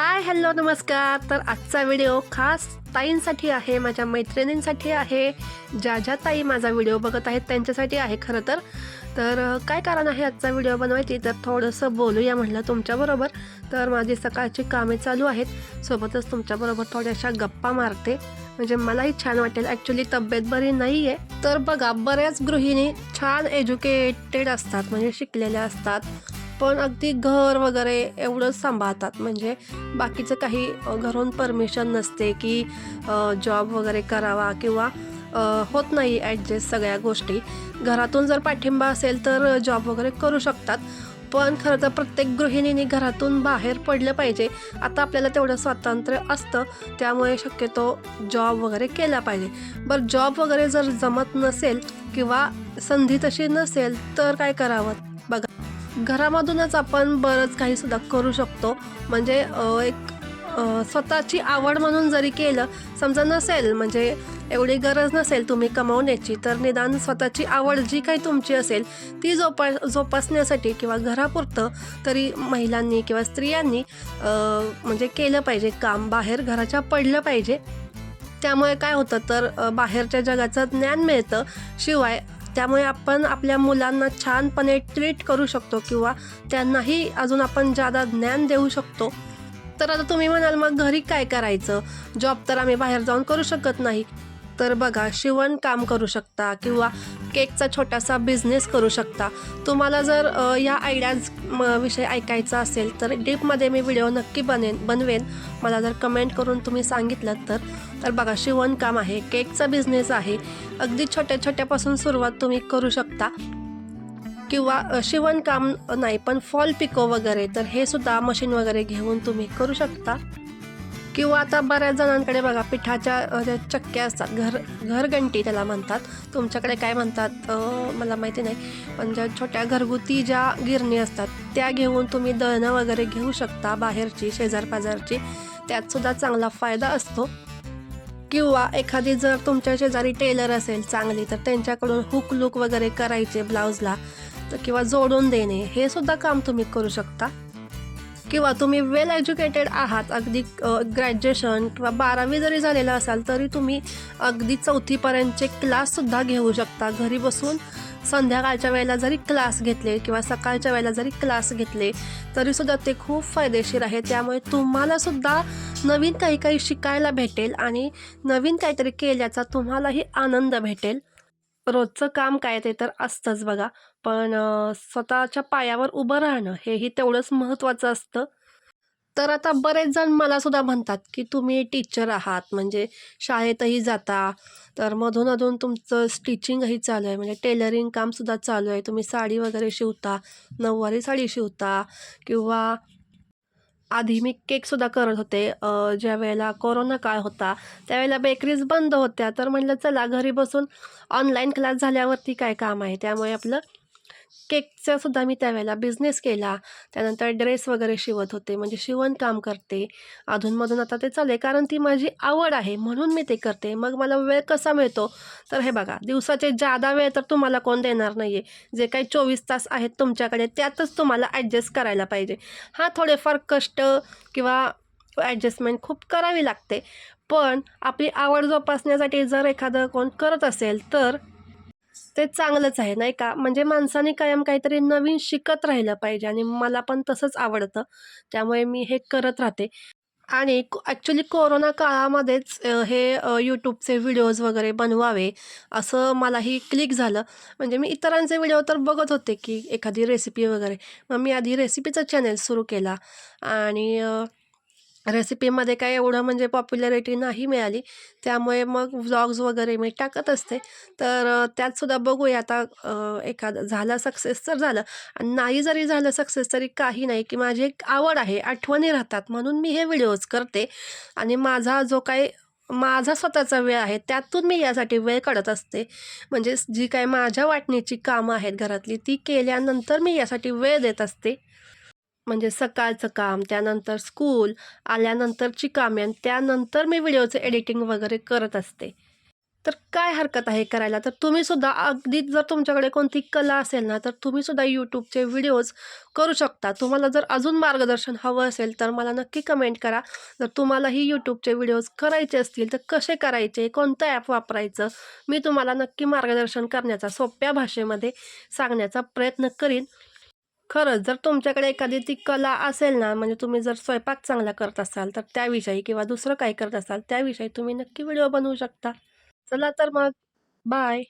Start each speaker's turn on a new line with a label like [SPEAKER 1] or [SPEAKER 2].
[SPEAKER 1] Hi hello नमस्कार. तर आजचा व्हिडिओ खास ताईंसाठी आहे माझ्या मैत्रिणींसाठी आहे. ज्या ज्या ताई माझा व्हिडिओ बघत आहेत त्यांच्यासाठी आहे खरं तर. तर काय कारण आहे आजचा व्हिडिओ बनवायची? तर थोडंसं बोलूया म्हटलं तुमच्याबरोबर तर माझी सकाळची कामे चालू आहेत. सोबतच तुमच्याबरोबर थोड्याशा गप्पा मारते. म्हणजे मलाही छान वाटेल. ॲक्च्युली तब्येत बरी नाही आहे तर बघा बऱ्याच गृहिणी छान एज्युकेटेड असतात. म्हणजे शिकलेल्या असतात. पण अगदी घर वगैरे एवढंच सांभाळतात. म्हणजे बाकीचं काही घरून परमिशन नसते की जॉब वगैरे करावा किंवा होत नाही ॲडजस्ट सगळ्या गोष्टी. घरातून जर पाठिंबा असेल तर जॉब वगैरे करू शकतात. पण खरं तर प्रत्येक गृहिणीने घरातून बाहेर पडलं पाहिजे. आता आपल्याला तेवढं स्वातंत्र्य असतं. त्यामुळे शक्यतो जॉब वगैरे केला पाहिजे. बरं जॉब वगैरे जर जमत नसेल किंवा संधी तशी नसेल तर काय करावं? घरामधूनच आपण बरंच काही सुद्धा करू शकतो. म्हणजे एक स्वतःची आवड म्हणून जरी केलं समजा नसेल म्हणजे एवढी गरज नसेल तुम्ही कमावण्याची तर निदान स्वतःची आवड जी काही तुमची असेल ती जोपा जोपासण्यासाठी किंवा घरापुरतं तरी महिलांनी किंवा स्त्रियांनी म्हणजे केलं पाहिजे काम बाहेर घराच्या पडलं पाहिजे. त्यामुळे काय होतं तर बाहेरच्या जगाचं ज्ञान मिळतं. शिवाय त्यामुळे आपण आपल्या मुलांना छानपणे ट्रीट करू शकतो किंवा त्यांनाही अजून आपण जादा ज्ञान देऊ शकतो. तर आता तुम्ही म्हणाल मग घरी काय करायचं? जॉब तर आम्ही बाहेर जाऊन करू शकत नाही. तर बघा शिवण काम करू शकता किंवा केकचा छोटासा बिझनेस करू शकता. तुम्हाला जर या आयडियाज म, विषयी ऐकायचा असेल तर डीपमध्ये मी व्हिडिओ नक्की बनेन बनवेन. मला जर कमेंट करून तुम्ही सांगितलं तर तर बघा शिवणकाम आहे केकचा बिझनेस आहे. अगदी छोट्या छोट्यापासून सुरुवात तुम्ही करू शकता. किंवा शिवणकाम नाही पण फॉल पिको वगैरे तर हे सुद्धा मशीन वगैरे घेऊन तुम्ही करू शकता. किंवा आता बऱ्याच जणांकडे बघा पिठाच्या ज्या चक्क्या असतात घर घरघंटी त्याला म्हणतात. तुमच्याकडे काय म्हणतात मला माहिती नाही पण ज्या छोट्या घरगुती ज्या गिरणी असतात त्या घेऊन तुम्ही दळणं वगैरे घेऊ शकता बाहेरची शेजारपाजारची. त्यातसुद्धा चांगला फायदा असतो. किंवा एखादी जर तुमच्या शेजारी टेलर असेल चांगली तर त्यांच्याकडून हुक लुक वगैरे करायचे ब्लाऊजला तर किंवा जोडून देणे हे सुद्धा काम तुम्ही करू शकता. किंवा तुम्ही वेल एज्युकेटेड आहात अगदी ग्रॅज्युएशन किंवा बारावी जरी झालेलं असाल तरी तुम्ही अगदी चौथीपर्यंतचे क्लाससुद्धा घेऊ शकता. घरी बसून संध्याकाळच्या वेळेला जरी क्लास घेतले किंवा सकाळच्या वेळेला जरी क्लास घेतले तरीसुद्धा ते खूप फायदेशीर आहे त्यामुळे तुम्हाला सुद्धा नवीन काही काही शिकायला भेटेल आणि नवीन काहीतरी केल्याचा तुम्हालाही आनंद भेटेल. रोजचं काम काय ते तर असतंच बघा. पण स्वतःच्या पायावर उभं राहणं हेही तेवढंच महत्त्वाचं असतं. तर आता बरेच जण मला सुद्धा म्हणतात की तुम्ही टीचर आहात म्हणजे शाळेतही जाता तर मधून अधून तुमचं स्टिचिंगही चालू आहे म्हणजे टेलरिंग कामसुद्धा चालू आहे. तुम्ही साडी वगैरे शिवता नऊवारी साडी शिवता किंवा आधी मी केकसुद्धा करत होते ज्या वेळेला कोरोना काळ होता त्यावेळेला बेकरीज बंद होत्या. तर म्हटलं चला घरी बसून ऑनलाईन क्लास झाल्यावरती काय काम आहे? त्यामुळे आपलं केकचा सुद्धा मी त्यावेळेला बिझनेस केला. त्यानंतर ड्रेस वगैरे शिवत होते. म्हणजे शिवणकाम करते. अधूनमधून आता ते चालू कारण ती माझी आवड आहे. म्हणून मी ते करते. मग मला वेळ कसा मिळतो? तर हे बघा. दिवसाचे जादा वेळ तर तुम्हाला कोण देणार नाही आहे जे काही चोवीस तास आहेत तुमच्याकडे त्यातच तुम्हाला ॲडजस्ट करायला पाहिजे. हा थोडेफार कष्ट किंवा ॲडजस्टमेंट खूप करावी लागते. पण आपली आवड जोपासण्यासाठी जर एखादं कोण करत असेल तर ते चांगलंच आहे नाही का? म्हणजे माणसाने कायम काहीतरी नवीन शिकत राहिलं पाहिजे आणि मला पण तसंच आवडतं. त्यामुळे मी हे करत राहते. आणि ॲक्च्युली कोरोना काळामध्येच हे यूट्यूबचे व्हिडिओज वगैरे बनवावे असं मलाही क्लिक झालं. म्हणजे मी इतरांचे व्हिडिओ तर बघत होते की एखादी रेसिपी वगैरे. मग मी आधी रेसिपीचा चॅनेल सुरू केला. आणि रेसिपीमध्ये काय एवढं म्हणजे पॉप्युलॅरिटी नाही मिळाली. त्यामुळे मग व्लॉग्स वगैरे मी टाकत असते. तर त्यातसुद्धा बघूया आता एखादं झालं सक्सेस तर झालं. आणि नाही जरी झालं सक्सेस तरी काही नाही की माझी एक आवड आहे आठवणी राहतात. म्हणून मी हे व्हिडिओज करते. आणि माझा जो काही माझा स्वतःचा वेळ आहे त्यातून मी यासाठी वेळ काढत असते. म्हणजे जी काय माझ्या वाटणीची कामं आहेत घरातली ती केल्यानंतर मी यासाठी वेळ देत असते. म्हणजे सकाळचं काम त्यानंतर स्कूल आल्यानंतरची कामे आणि त्यानंतर मी व्हिडिओचं एडिटिंग वगैरे करत असते. तर काय हरकत आहे करायला? तर तुम्ही सुद्धा अगदी जर तुमच्याकडे कोणती कला असेल ना तर तुम्हीसुद्धा यूट्यूबचे व्हिडिओज करू शकता. तुम्हाला जर अजून मार्गदर्शन हवं असेल तर मला नक्की कमेंट करा. जर तुम्हालाही यूट्यूबचे व्हिडिओज करायचे असतील तर कसे करायचे? कोणतं ॲप वापरायचं? मी तुम्हाला नक्की मार्गदर्शन करण्याचा सोप्या भाषेमध्ये सांगण्याचा प्रयत्न करीन. खरंच जर तुमच्याकडे एखादी ती कला असेल ना म्हणजे तुम्ही जर स्वयंपाक चांगला करत असाल तर त्याविषयी किंवा दुसरं काही करत असाल त्याविषयी तुम्ही नक्की व्हिडिओ बनवू शकता. चला तर मग बाय.